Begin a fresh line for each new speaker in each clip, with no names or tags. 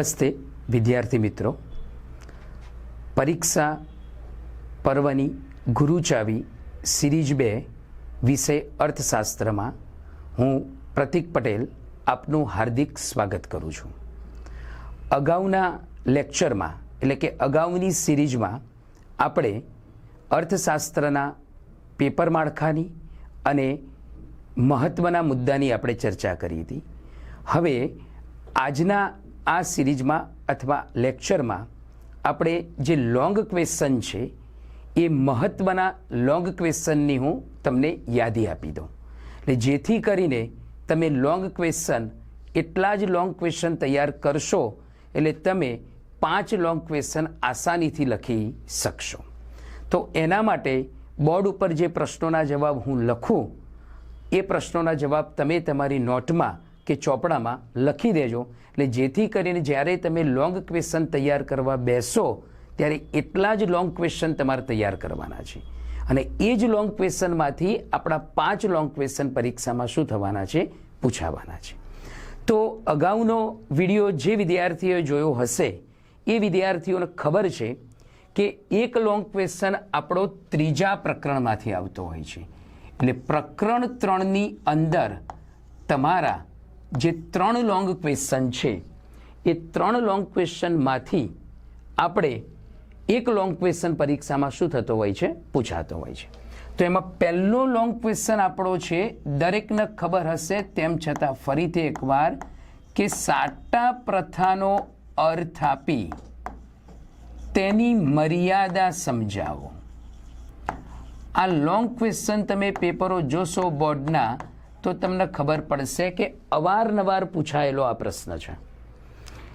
નમસ્તે, વિદ્યાર્થી મિત્રો. પરીક્ષા પર્વની ગુરુચાવી સિરીઝ બે વિષય અર્થશાસ્ત્રમાં હું પ્રતિક પટેલ આપનું હાર્દિક સ્વાગત કરું છું. અગાઉના લેક્ચરમાં, એટલે કે અગાઉની સિરીઝમાં, આપણે અર્થશાસ્ત્રના પેપર માળખાની અને મહત્ત્વના મુદ્દાની આપણે ચર્ચા કરી હતી. હવે આજના આ સિરીઝમાં અથવા લેક્ચરમાં આપણે જે લોંગ ક્વેશ્ચન છે, એ મહત્ત્વના લોંગ ક્વેશ્ચનની હું તમને યાદી આપી દઉં. એટલે જેથી કરીને તમે લોંગ ક્વેશ્ચન, એટલા જ લોંગ ક્વેશ્ચન તૈયાર કરશો, એટલે તમે પાંચ લોંગ ક્વેશ્ચન આસાનીથી લખી શકશો. તો એના માટે બોર્ડ ઉપર જે પ્રશ્નોના જવાબ હું લખું, એ પ્રશ્નોના જવાબ તમે તમારી નોટમાં કે ચોપડામાં લખી દેજો. એટલે જેથી કરીને જ્યારે તમે લોંગ ક્વેશ્ચન તૈયાર કરવા બેસો, ત્યારે એટલા જ લોંગ ક્વેશ્ચન તમારે તૈયાર કરવાના છે. અને એ જ લોંગ ક્વેશ્ચનમાંથી આપણા પાંચ લોંગ ક્વેશ્ચન પરીક્ષામાં શું થવાના છે? પૂછાવાના છે. તો અગાઉનો વીડિયો જે વિદ્યાર્થીઓએ જોયો હશે, એ વિદ્યાર્થીઓને ખબર છે કે એક લોંગ ક્વેશ્ચન આપણો ત્રીજા પ્રકરણમાંથી આવતો હોય છે. એટલે પ્રકરણ ત્રણની અંદર તમારા જે ત્રણ લોંગ ક્વેશ્ચન છે, એ ત્રણ લોંગ ક્વેશ્ચનમાંથી આપણે એક લોંગ ક્વેશ્ચન પરીક્ષામાં શું થતો હોય છે? પૂછાતો હોય છે. તો એમાં પહેલો લોંગ ક્વેશ્ચન આપણો છે, દરેકને ખબર હશે, તેમ છતાં ફરીથી એકવાર કે સાટા પ્રથાનો અર્થ આપી તેની મર્યાદા સમજાવો. આ લોંગ ક્વેશ્ચન તમે પેપરો જોશો બોર્ડના તો તમને ખબર પડશે કે અવારનવાર પૂછાયેલો આ પ્રશ્ન છે.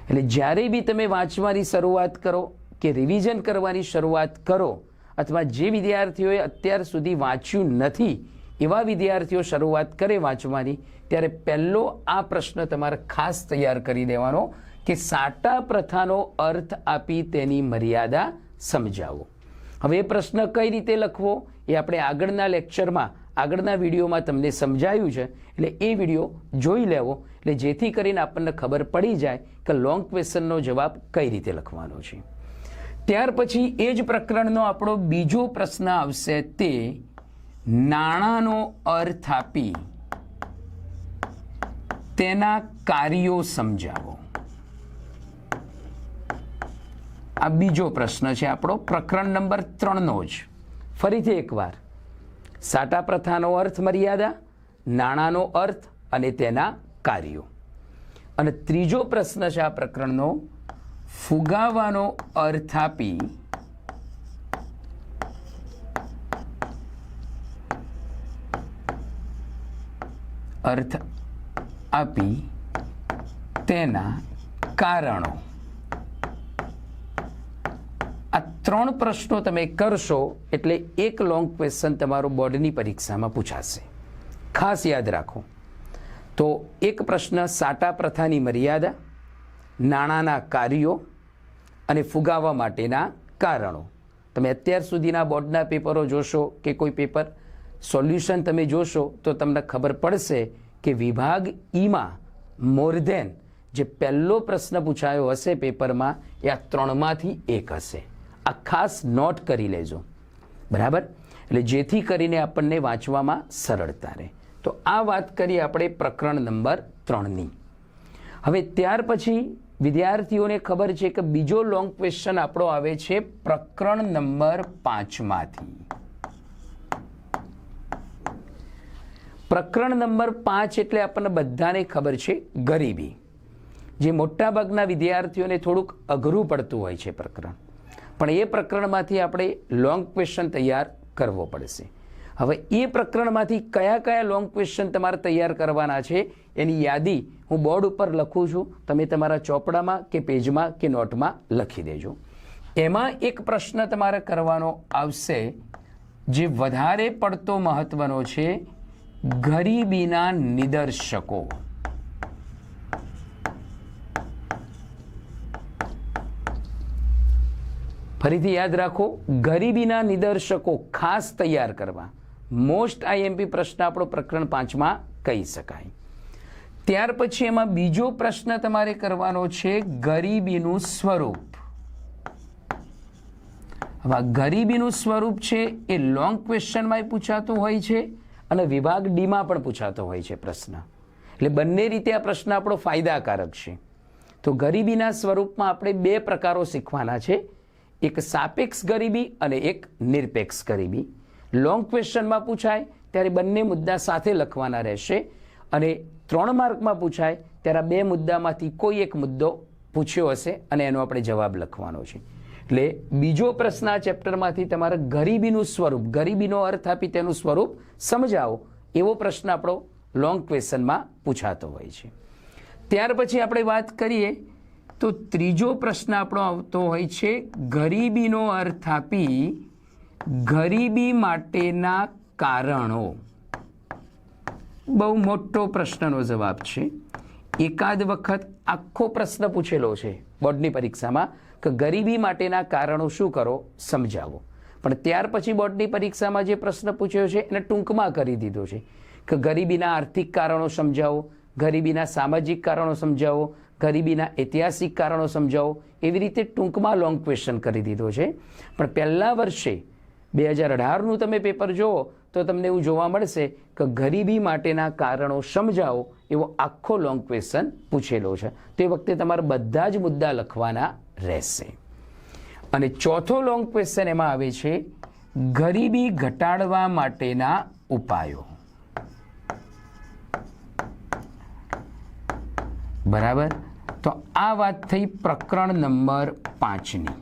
એટલે જ્યારે બી તમે વાંચવાની શરૂઆત કરો કે રિવિઝન કરવાની શરૂઆત કરો અથવા જે વિદ્યાર્થીઓએ અત્યાર સુધી વાંચ્યું નથી, એવા વિદ્યાર્થીઓ શરૂઆત કરે વાંચવાની, ત્યારે પહેલો આ પ્રશ્ન તમારે ખાસ તૈયાર કરી દેવાનો કે સાટા પ્રથાનો અર્થ આપી તેની મર્યાદા સમજાવો. હવે એ પ્રશ્ન કઈ રીતે લખવો એ આપણે આગળના લેક્ચરમાં આગળના વિડીયોમાં તમને સમજાયું છે. એટલે એ વીડિયો જોઈ લેવો. એટલે જેથી કરીને આપણને ખબર પડી જાય કે લોંગ ક્વેશ્ચનનો જવાબ કઈ રીતે લખવાનો છે. ત્યાર પછી એ જ પ્રકરણનો આપણો બીજો પ્રશ્ન આવશે તે નાણાંનો અર્થ આપી તેના કાર્યો સમજાવો. આ બીજો પ્રશ્ન છે આપણો. પ્રકરણ નંબર ત્રણનો જ. ફરીથી એકવાર. સાટા પ્રથાનો અર્થ મર્યાદા, નાણાંનો અર્થ અને તેના કાર્યો. અને ત્રીજો પ્રશ્ન છે આ પ્રકરણનો. ફુગાવાનો અર્થ આપી અર્થ આપી તેના કારણો. આ ત્રણ પ્રશ્નો તમે કરશો એટલે એક લોંગ ક્વેશ્ચન તમારો બોર્ડની પરીક્ષામાં પૂછાશે. ખાસ યાદ રાખો. તો એક પ્રશ્ન સાટા પ્રથાની મર્યાદા, નાણાંના કાર્યો અને ફુગાવા માટેના કારણો. તમે અત્યાર સુધીના બોર્ડના પેપરો જોશો કે કોઈ પેપર સોલ્યુશન તમે જોશો તો તમને ખબર પડશે કે વિભાગ ઈમાં મોર ધેન જે પહેલો પ્રશ્ન પૂછાયો હશે પેપરમાં એ આ ત્રણમાંથી એક હશે. આ ખાસ નોટ કરી લેજો. બરાબર? એટલે જેથી કરીને આપણને વાંચવામાં સરળતા રહે. તો આ વાત કરીએ આપણે પ્રકરણ નંબર ત્રણની. હવે ત્યાર પછી વિદ્યાર્થીઓને ખબર છે કે બીજો લોંગ ક્વેશ્ચન આપણો આવે છે પ્રકરણ નંબર પાંચમાંથી. પ્રકરણ નંબર પાંચ એટલે આપણને બધાને ખબર છે ગરીબી. જે મોટાભાગના વિદ્યાર્થીઓને થોડુંક અઘરું પડતું હોય છે પ્રકરણ. પણ એ પ્રકરણમાંથી આપણે લોંગ ક્વેશ્ચન તૈયાર કરવો પડશે. હવે એ પ્રકરણમાંથી કયા કયા લોંગ ક્વેશ્ચન તમારે તૈયાર કરવાના છે, એની યાદી હું બોર્ડ ઉપર લખું છું. તમે તમારા ચોપડામાં કે પેજમાં કે નોટમાં લખી દેજો. એમાં એક પ્રશ્ન તમારે કરવાનો આવશે. જે વધારે પડતો મહત્વનો છે, ગરીબીના નિદર્શકો. ફરીથી યાદ રાખો, ગરીબીના નિદર્શકો ખાસ તૈયાર કરવા. મોસ્ટ આઈએમપી પ્રશ્ન આપણો પ્રકરણ પાંચમાં કહી શકાય. ત્યાર પછી એમાં બીજો પ્રશ્ન તમારે કરવાનો છે, ગરીબીનું સ્વરૂપ. હવે ગરીબીનું સ્વરૂપ છે એ લોંગ ક્વેશ્ચનમાં પૂછાતું હોય છે અને વિભાગ ડીમાં પણ પૂછાતો હોય છે પ્રશ્ન. એટલે બંને રીતે આ પ્રશ્ન આપણો ફાયદાકારક છે. તો ગરીબીના સ્વરૂપમાં આપણે બે પ્રકારો શીખવાના છે. એક સાપેક્ષ ગરીબી અને એક નિરપેક્ષ ગરીબી. લોંગ ક્વેશ્ચનમાં પૂછાય, ત્યારે બંને મુદ્દા સાથે લખવાના રહેશે. અને ત્રણ માર્કમાં પૂછાય, ત્યારે બે મુદ્દામાંથી કોઈ એક મુદ્દો પૂછ્યો હશે અને એનો આપણે જવાબ લખવાનો છે. એટલે બીજો પ્રશ્ન આ ચેપ્ટરમાંથી તમારે ગરીબીનું સ્વરૂપ, ગરીબીનો અર્થ આપી તેનું સ્વરૂપ સમજાવો. એવો પ્રશ્ન આપણો લોંગ ક્વેશ્ચનમાં પૂછાતો હોય છે. ત્યાર પછી આપણે વાત કરીએ તો ત્રીજો પ્રશ્ન આપણો આવતો હોય છે, ગરીબીનો અર્થ આપી ગરીબી માટેના કારણો. બહુ મોટો પ્રશ્નનો જવાબ છે. એકાદ વખત આખો પ્રશ્ન પૂછેલો છે બોર્ડની પરીક્ષામાં કે ગરીબી માટેના કારણો શું કરો સમજાવો. પણ ત્યાર પછી બોર્ડની પરીક્ષામાં જે પ્રશ્ન પૂછ્યો છે એને ટૂંકમાં કરી દીધો છે કે ગરીબીના આર્થિક કારણો સમજાવો, ગરીબીના સામાજિક કારણો સમજાવો ગરીબીના ઐતિહાસિક કારણો સમજાવો. એવી રીતે ટૂંકમાં લોંગ ક્વેશ્ચન કરી દીધો છે. પણ પહેલા વર્ષે બે હજાર અઢારનું તમે પેપર જુઓ તો તમને એવું જોવા મળશે કે ગરીબી માટેના કારણો સમજાવો એવો આખો લોંગ ક્વેશ્ચન પૂછેલો છે. તે વખતે તમારે બધા જ મુદ્દા લખવાના રહેશે. અને ચોથો લોંગ ક્વેશ્ચન એમાં આવે છે, ગરીબી ઘટાડવા માટેના ઉપાયો. બરાબર? તો આ વાત થઈ પ્રકરણ નંબર પાંચની.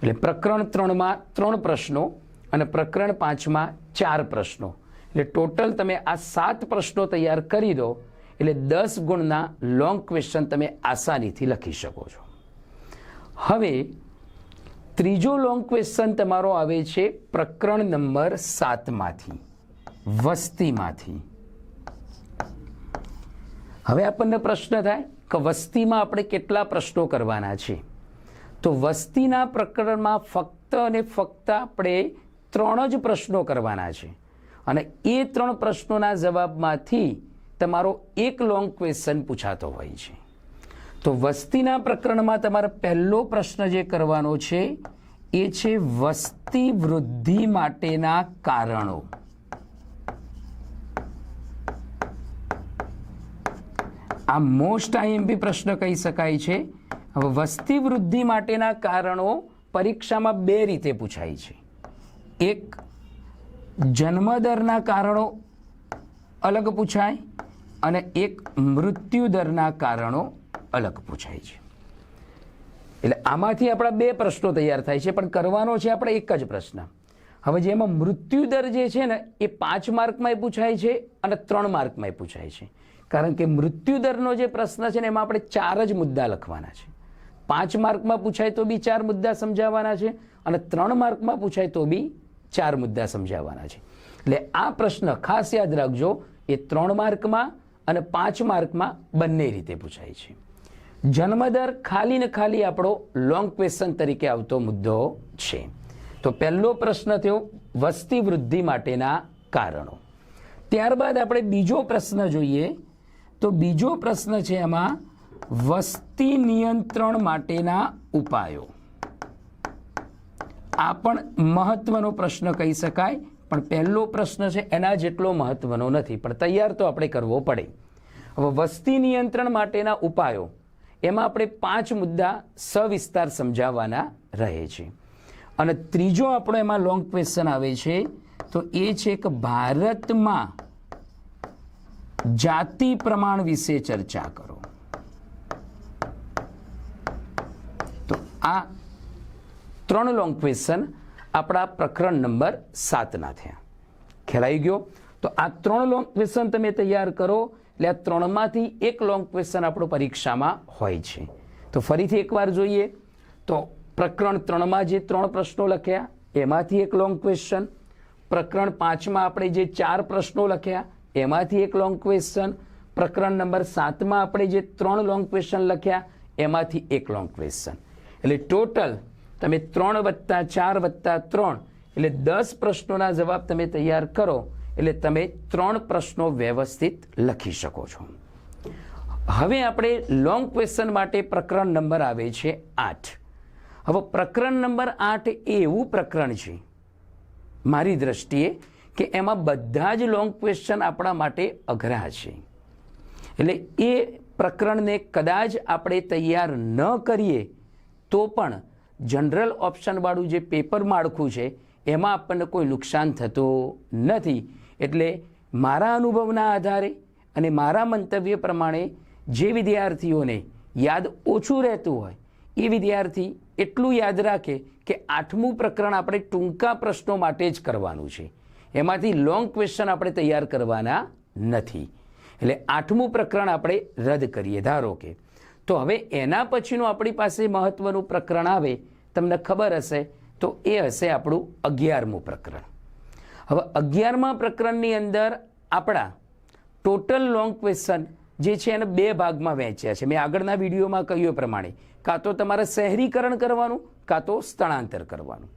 એટલે પ્રકરણ ત્રણમાં ત્રણ પ્રશ્નો અને પ્રકરણ પાંચમાં ચાર પ્રશ્નો. એટલે ટોટલ તમે આ સાત પ્રશ્નો તૈયાર કરી દો, એટલે દસ ગુણના લોંગ ક્વેશ્ચન તમે આસાનીથી લખી શકો છો. હવે, ત્રીજો લોંગ ક્વેશ્ચન તમારો આવે છે પ્રકરણ નંબર સાતમાંથી, વસ્તીમાંથી. હવે આપણને પ્રશ્ન થાય કે વસ્તીમાં આપણે કેટલા પ્રશ્નો કરવાના છે. તો વસ્તીના પ્રકરણમાં ફક્ત અને ફક્ત આપણે ત્રણ જ પ્રશ્નો કરવાના છે. અને એ ત્રણ પ્રશ્નોના જવાબમાંથી તમારો એક લોંગ ક્વેશ્ચન પૂછાતો હોય છે. તો વસ્તીના પ્રકરણમાં તમારે પહેલો પ્રશ્ન જે કરવાનો છે, એ છે વસ્તી વૃદ્ધિ માટેના કારણો. આ મોસ્ટ આઈએમપી પ્રશ્ન કહી શકાય છે. હવે વસ્તી વૃદ્ધિ માટેના કારણો પરીક્ષામાં બે રીતે પૂછાય છે. એક, જન્મદરના કારણો અલગ પૂછાય અને એક મૃત્યુદરના કારણો અલગ પૂછાય છે. એટલે આમાંથી આપણા બે પ્રશ્નો તૈયાર થાય છે, પણ કરવાનો છે આપણે એક જ પ્રશ્ન. હવે જેમાં મૃત્યુદર જે છે ને, એ પાંચ માર્કમાં પૂછાય છે અને ત્રણ માર્કમાં પૂછાય છે. કારણ કે મૃત્યુદરનો જે પ્રશ્ન છે ને, એમાં આપણે ચાર જ મુદ્દા લખવાના છે. પાંચ માર્કમાં પૂછાય તો બી ચાર મુદ્દા સમજાવવાના છે અને ત્રણ માર્કમાં પૂછાય તો બી ચાર મુદ્દા સમજાવવાના છે. એટલે આ પ્રશ્ન ખાસ યાદ રાખજો, એ ત્રણ માર્કમાં અને પાંચ માર્કમાં બંને રીતે પૂછાય છે. જન્મદર ખાલી ને ખાલી આપણો લોંગ ક્વેશ્ચન તરીકે આવતો મુદ્દો છે. તો પહેલો પ્રશ્ન થયો, વસ્તી વૃદ્ધિ માટેના કારણો. ત્યારબાદ આપણે બીજો પ્રશ્ન જોઈએ તો બીજો પ્રશ્ન છે એમાં વસ્તી નિયંત્રણ માટેના ઉપાયો. આ પણ મહત્વનો પ્રશ્ન કહી શકાય, પણ પહેલો પ્રશ્ન છે એના જેટલો મહત્વનો નથી, પણ તૈયાર તો આપણે કરવો પડે. હવે વસ્તી નિયંત્રણ માટેના ઉપાયો, એમાં આપણે પાંચ મુદ્દા સવિસ્તાર સમજાવવાના રહે છે. અને ત્રીજો આપણો એમાં લોંગ ક્વેશ્ચન આવે છે, તો એ છે કે ભારતમાં જાતિ પ્રમાણ વિશે ચર્ચા કરો. તો આ ત્રણ લોંગ ક્વેશ્ચન આપણા પ્રકરણ નંબર સાતના થયા. ખેલાઈ ગયો? તો આ ત્રણ લોંગ ક્વેશ્ચન તમે તૈયાર કરો, એટલે આ ત્રણમાંથી એક લોંગ ક્વેશ્ચન આપણો પરીક્ષામાં હોય છે. તો ફરીથી એકવાર જોઈએ. તો પ્રકરણ ત્રણમાં જે ત્રણ પ્રશ્નો લખ્યા, એમાંથી એક લોંગ ક્વેશ્ચન પ્રકરણ પાંચમાં આપણે જે ચાર પ્રશ્નો લખ્યા એમાંથી એક લોંગ ક્વેશ્ચન પ્રકરણ નંબર સાતમાં આપણે જે ત્રણ લોંગ ક્વેશ્ચન લખ્યા, એમાંથી એક લોંગ ક્વેશ્ચન એટલે ટોટલ તમે ત્રણ વત્તા ચાર વત્તા ત્રણ, એટલે દસ પ્રશ્નોના જવાબ તમે તૈયાર કરો, એટલે તમે ત્રણ પ્રશ્નો વ્યવસ્થિત લખી શકો છો. હવે આપણે લોંગ ક્વેશ્ચન માટે પ્રકરણ નંબર આવે છે આઠ. હવે પ્રકરણ નંબર આઠ એવું પ્રકરણ છે, મારી દ્રષ્ટિએ કે એમાં બધા જ લોંગ ક્વેશ્ચન આપણા માટે અઘરા છે. એટલે એ પ્રકરણને કદાચ આપણે તૈયાર ન કરીએ, તો પણ જનરલ ઓપ્શનવાળું જે પેપર માળખું છે, એમાં આપણને કોઈ નુકસાન થતું નથી. એટલે મારા અનુભવના આધારે અને મારા મંતવ્ય પ્રમાણે જે વિદ્યાર્થીઓને યાદ ઓછું રહેતું હોય, એ વિદ્યાર્થી એટલું યાદ રાખે કે આઠમું પ્રકરણ આપણે ટૂંકા પ્રશ્નો માટે જ કરવાનું છે. એમાંથી લોંગ ક્વેશ્ચન આપણે તૈયાર કરવાના નથી. એટલે આઠમું પ્રકરણ આપણે રદ કરીએ. ધારો કે, તો હવે એના પછીનું આપણી પાસે મહત્વનું પ્રકરણ આવે, તમને ખબર હશે, તો એ હશે આપણું અગિયારમું પ્રકરણ. હવે અગિયારમા પ્રકરણની અંદર આપણા ટોટલ લોંગ ક્વેશ્ચન જે છે એને બે ભાગમાં વહેંચ્યા છે. મેં આગળના વિડીયોમાં કહ્યું પ્રમાણે, કાં તો તમારે શહેરીકરણ કરવાનું, કાં તો સ્થળાંતર કરવાનું.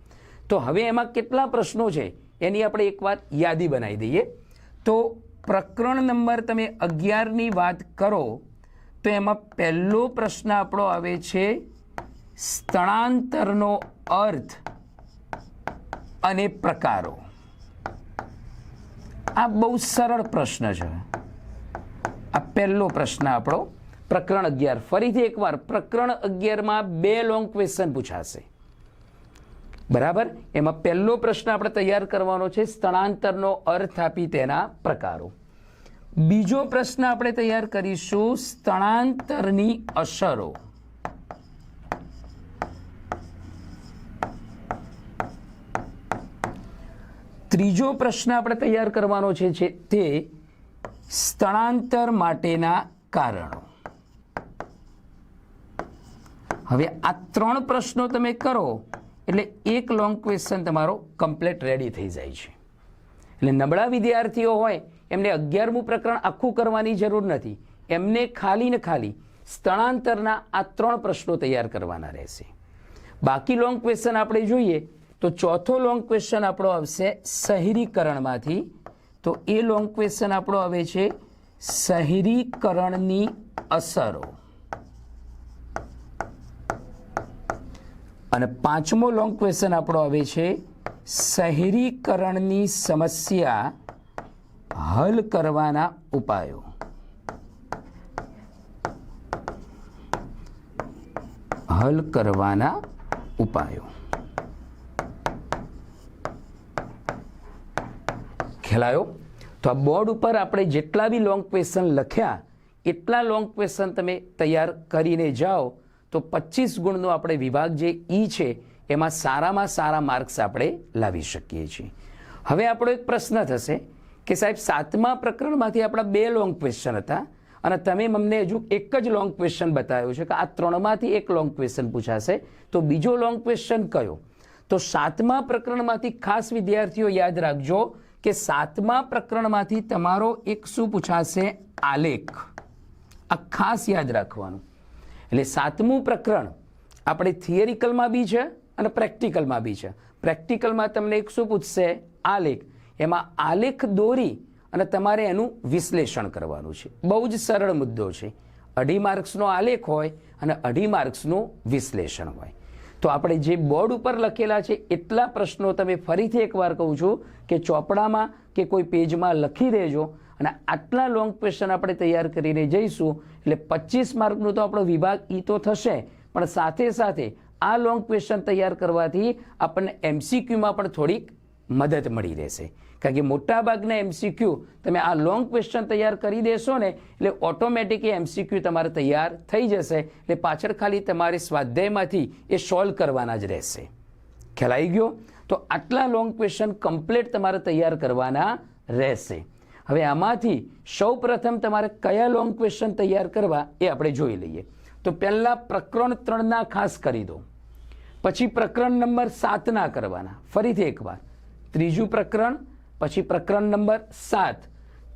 તો હવે એમાં કેટલા પ્રશ્નો છે? એની આપણે એકવાર યાદી બનાવી દઈએ. તો પ્રકરણ નંબર તમે અગિયારની વાત કરો, તો એમાં પહેલો પ્રશ્ન આપણો આવે છે, સ્થળાંતરનો અર્થ અને પ્રકારો. આ બહુ સરળ પ્રશ્ન છે. આ પહેલો પ્રશ્ન આપણો પ્રકરણ અગિયાર. ફરીથી એકવાર, પ્રકરણ અગિયારમાં બે લોંગ ક્વેશ્ચન પૂછાશે. બરાબર? એમાં પહેલો પ્રશ્ન આપણે તૈયાર કરવાનો છે, સ્થળાંતરનો અર્થ આપી તેના પ્રકારો. બીજો પ્રશ્ન આપણે તૈયાર કરીશું, સ્થળાંતરની અસરો. ત્રીજો પ્રશ્ન આપણે તૈયાર કરવાનો છે તે સ્થળાંતર માટેના કારણો. હવે આ ત્રણ પ્રશ્નો તમે કરો. એટલે એક લોંગ ક્વેશ્ચન તમારો કમ્પ્લીટ રેડી થઈ જાય છે. એટલે નબળા વિદ્યાર્થીઓ હોય, એમને અગિયારમું પ્રકરણ આખું કરવાની જરૂર નથી. એમને ખાલી ને ખાલી સ્થળાંતરના આ ત્રણ પ્રશ્નો તૈયાર કરવાના રહેશે. બાકી લોંગ ક્વેશ્ચન આપણે જોઈએ, તો ચોથો લોંગ ક્વેશ્ચન આપણો આવશે શહેરીકરણમાંથી. તો એ લોંગ ક્વેશ્ચન આપણો આવે છે શહેરીકરણની અસરો. અને પાંચમો લોંગ ક્વેશ્ચન આપણો આવે છે, શહેરીકરણની સમસ્યા હલ કરવાના ઉપાયો. હલ કરવાના ઉપાયો. ખેલાયો, તો આ બોર્ડ ઉપર આપણે જેટલા બી લોંગ ક્વેશ્ચન લખ્યા, એટલા લોંગ ક્વેશ્ચન તમે તૈયાર કરીને જાઓ. તો પચીસ ગુણનો આપણે વિભાગ જે ઈ છે, એમાં સારામાં સારા માર્ક્સ આપણે લાવી શકીએ છીએ. હવે આપણો એક પ્રશ્ન થશે કે સાહેબ, સાતમા પ્રકરણમાંથી આપણા બે લોંગ ક્વેશ્ચન હતા અને તમે અમને હજુ એક જ લોંગ ક્વેશ્ચન બતાવ્યો છે કે આ ત્રણમાંથી એક લોંગ ક્વેશ્ચન પૂછાશે, તો બીજો લોંગ ક્વેશ્ચન કયો? તો સાતમા પ્રકરણમાંથી ખાસ વિદ્યાર્થીઓ યાદ રાખજો કે સાતમા પ્રકરણમાંથી તમારો એક શું પૂછાશે? આલેખ. આ ખાસ યાદ રાખવાનું. એટલે સાતમું પ્રકરણ આપણે થિયરિકલમાં બી છે અને પ્રેક્ટિકલમાં બી છે. પ્રેક્ટિકલમાં તમને એક શું પૂછશે? આલેખ. એમાં આલેખ દોરી અને તમારે એનું વિશ્લેષણ કરવાનું છે. બહુ જ સરળ મુદ્દો છે. અઢી માર્ક્સનો આલેખ હોય અને અઢી માર્ક્સનું વિશ્લેષણ હોય. તો આપણે જે બોર્ડ ઉપર લખેલા છે, એટલા પ્રશ્નો તમે ફરીથી એકવાર કહું છું કે ચોપડામાં કે કોઈ પેજમાં લખી દેજો અને આટલા લોંગ ક્વેશ્ચન આપણે તૈયાર કરીને જઈશું, એટલે પચીસ માર્કનો તો આપણો વિભાગ ઈ તો થશે, પણ સાથે સાથે આ લોંગ ક્વેશ્ચન તૈયાર કરવાથી આપણને એમસીક્યુમાં પણ થોડીક મદદ મળી રહેશે. કારણ કે મોટાભાગના એમસીક્યુ તમે આ લોંગ ક્વેશ્ચન તૈયાર કરી દેશો ને, એટલે ઓટોમેટિક એ એમસીક્યુ તમારે તૈયાર થઈ જશે, એટલે પાછળ ખાલી તમારે સ્વાધ્યાયમાંથી એ સોલ્વ કરવાના જ રહેશે. આવી ગયો? તો આટલા લોંગ ક્વેશ્ચન કમ્પ્લીટ તમારે તૈયાર કરવાના રહેશે. હવે આમાંથી સૌ પ્રથમ તમારે કયા લોંગ ક્વેશ્ચન તૈયાર કરવા એ આપણે જોઈ લઈએ. તો પહેલાં પ્રકરણ ત્રણના ખાસ કરી દો પછી પ્રકરણ નંબર સાતના કરવાના. ફરીથી એકવાર. ત્રીજું પ્રકરણ, પછી પ્રકરણ નંબર સાત.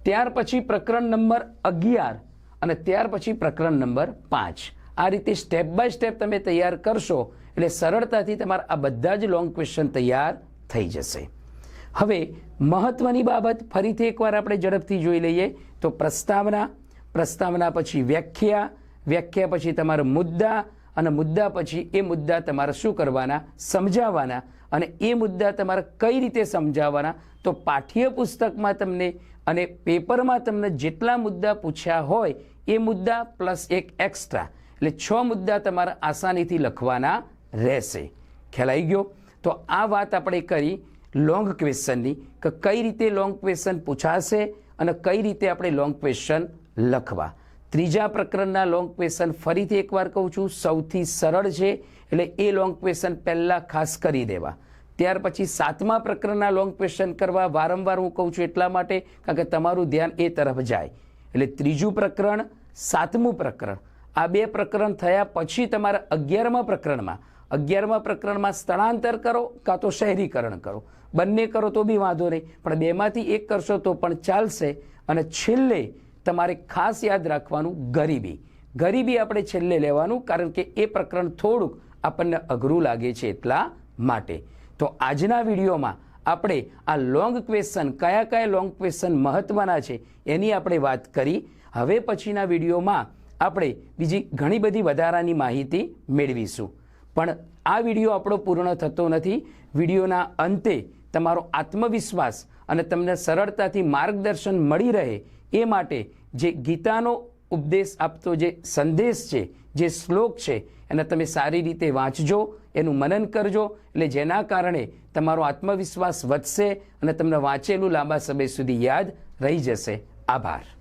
ત્યાર પછી પ્રકરણ નંબર અગિયાર અને ત્યાર પછી પ્રકરણ નંબર પાંચ. આ રીતે સ્ટેપ બાય સ્ટેપ તમે તૈયાર કરશો એટલે સરળતાથી તમારા આ બધા જ લોંગ ક્વેશ્ચન તૈયાર થઈ જશે. હવે મહત્વની બાબત ફરીથી એકવાર આપણે ઝડપથી જોઈ લઈએ તો પ્રસ્તાવના પ્રસ્તાવના પછી વ્યાખ્યા વ્યાખ્યા પછી તમારા મુદ્દા અને મુદ્દા પછી એ મુદ્દા તમારે શું કરવાના, સમજાવવાના અને એ મુદ્દા તમારે કઈ રીતે સમજાવવાના તો પાઠ્યપુસ્તકમાં તમને અને પેપરમાં તમને જેટલા મુદ્દા પૂછ્યા હોય એ મુદ્દા પ્લસ એક એક્સ્ટ્રા એટલે છ મુદ્દા તમારે આસાનીથી લખવાના રહેશે. ખ્યાલ ગયો? તો આ વાત આપણે કરી લોંગ ક્વેશ્ચનની કે કઈ રીતે લોંગ ક્વેશ્ચન પૂછાશે અને કઈ રીતે આપણે લોંગ ક્વેશ્ચન લખવા. ત્રીજા પ્રકરણના લોંગ ક્વેશ્ચન ફરીથી એકવાર કહું છું, સૌથી સરળ છે, એટલે એ લોંગ ક્વેશ્ચન પહેલાં ખાસ કરી દેવા. ત્યાર પછી સાતમા પ્રકરણના લોંગ ક્વેશ્ચન કરવા વારંવાર હું કહું છું એટલા માટે, કારણ કે તમારું ધ્યાન એ તરફ જાય. એટલે ત્રીજું પ્રકરણ, સાતમું પ્રકરણ. આ બે પ્રકરણ થયા પછી તમારા અગિયારમા પ્રકરણમાં અગિયારમા પ્રકરણમાં સ્થળાંતર કરો કાં તો શહેરીકરણ કરો. બંને કરો તો બી વાંધો નહીં, પણ બેમાંથી એક કરશો તો પણ ચાલશે અને છેલ્લે તમારે ખાસ યાદ રાખવાનું ગરીબી. ગરીબી આપણે છેલ્લે લેવાનું, કારણ કે એ પ્રકરણ થોડુંક આપણને અઘરું લાગે છે એટલા માટે. તો આજના વિડીયોમાં આપણે આ લોંગ ક્વેશ્ચન, કયા કયા લોંગ ક્વેશ્ચન મહત્વના છે એની આપણે વાત કરી. હવે પછીના વિડીયોમાં આપણે બીજી ઘણી બધી વધારાની માહિતી મેળવીશું. પણ આ વીડિયો આપણો પૂર્ણ થતો નથી. વિડીયોના અંતે તમારો આત્મવિશ્વાસ અને તમને સરળતાથી માર્ગદર્શન મળી રહે એ માટે જે ગીતાનો ઉપદેશ આપતો જે સંદેશ છે, જે શ્લોક છે, એને તમે સારી રીતે વાંચજો, એનું મનન કરજો, એટલે જેના કારણે તમારો આત્મવિશ્વાસ વધશે અને તમને વાંચેલું લાંબા સમય સુધી યાદ રહી જશે. આભાર.